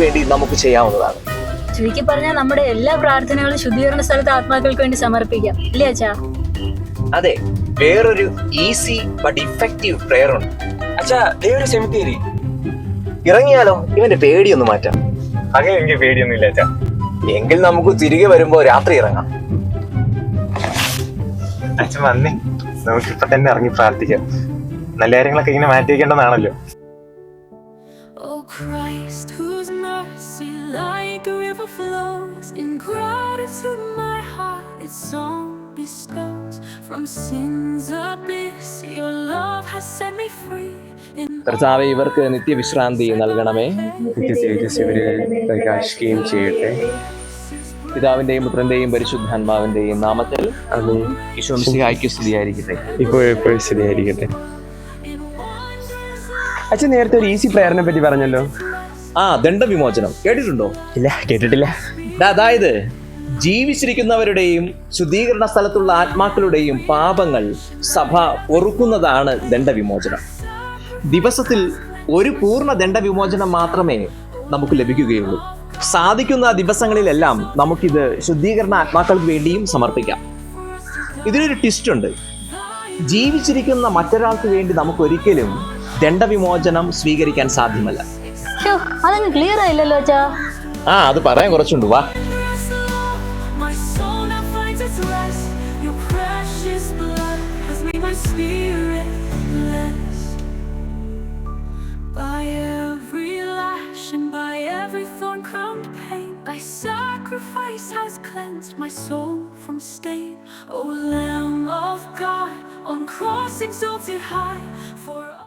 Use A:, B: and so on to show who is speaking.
A: വേണ്ടി നമുക്ക് ചെയ്യാവുന്നതാണ്.
B: ചുരുക്കി പറഞ്ഞാൽ നമ്മുടെ എല്ലാ പ്രാർത്ഥനകളും ശുദ്ധീകരണ സ്ഥലത്ത് ആത്മാക്കൾക്ക് വേണ്ടി സമർപ്പിക്കാം. ഇല്ലേ അച്ഛാ?
A: അതെ വേറൊരു ഈസി ബട്ട് ഇഫക്റ്റീവ് പ്രെയർ ഉണ്ട്.
C: അച്ഛാ ദേ ഒരു സെമിത്തേരി
A: ഇറങ്ങിയാലോ? ഇവന്റെ പേടിയൊന്ന് മാറ്റാം.
C: അങ്ങനെ എനിക്ക് പേടിയൊന്നുമില്ല അച്ഛാ.
A: എങ്കിൽ നമുക്ക് തിരികെ വരുമ്പോ രാത്രി ഇറങ്ങാം.
C: അച്ഛൻ വന്നേ. നമുക്ക് ഇപ്പൊ തന്നെ ഇറങ്ങി പ്രാർത്ഥിക്കാം. നല്ല കാര്യങ്ങളൊക്കെ ഇങ്ങനെ മാറ്റി വെക്കേണ്ടതാണല്ലോ
D: Oh Christ, mercy like a river flows in gratitude, my heart its song bestows. From sin's abyss, your love has set me free.
A: കർത്താവ് ഇവർക്ക് നിത്യവിശ്രാന്തി നൽകണമേ.
C: നിത്യ തേജസ് ഇവർ പ്രകാശിക്കുകയും ചെയ്യട്ടെ.
A: പിതാവിന്റെയും പുത്രന്റെയും പരിശുദ്ധാത്മാവിന്റെയും നാമത്തിൽ
C: അത്
A: ഈശോമിസിഹായ്ക്ക് സ്തുതിയായിരിക്കട്ടെ.
C: ഇപ്പോഴെപ്പോഴും സ്ഥിതിയായിരിക്കട്ടെ അച്ഛൻ നേരത്തെ ഒരു ഈസി പ്രയറിനെ പറ്റി പറഞ്ഞല്ലോ.
A: ആ ദണ്ഡവിമോചനം. കേട്ടിട്ടുണ്ടോ?
C: ഇല്ല കേട്ടിട്ടില്ല.
A: അതായത് ജീവിച്ചിരിക്കുന്നവരുടെയും ശുദ്ധീകരണ സ്ഥലത്തുള്ള ആത്മാക്കളുടെയും പാപങ്ങൾ സഭ ഒറുക്കുന്നതാണ് ദണ്ഡവിമോചനം. ദിവസത്തിൽ ഒരു പൂർണ ദണ്ഡവിമോചനം മാത്രമേ നമുക്ക് ലഭിക്കുകയുള്ളൂ. സാധിക്കുന്ന ദിവസങ്ങളിലെല്ലാം നമുക്കിത് ശുദ്ധീകരണ ആത്മാക്കൾക്ക് വേണ്ടിയും സമർപ്പിക്കാം. ഇതിനൊരു ട്വിസ്റ്റ് ഉണ്ട്. ജീവിച്ചിരിക്കുന്ന മറ്റൊരാൾക്ക് വേണ്ടി നമുക്കൊരിക്കലും ദണ്ഡവിമോചനം സ്വീകരിക്കാൻ സാധ്യമല്ല.
B: അതങ്ങ് ക്ലിയർ ആയില്ലല്ലോ അച്ഛാ
A: ആ അത് പറയാൻ കുറച്ചുണ്ട് വാ
D: Yes, Lord, my soul now finds its rest. Your precious blood has made my spirit blessed. By every lash and by every thorn crowned pain, thy sacrifice has cleansed my soul from stain. O Lamb of God, on cross exalted high, for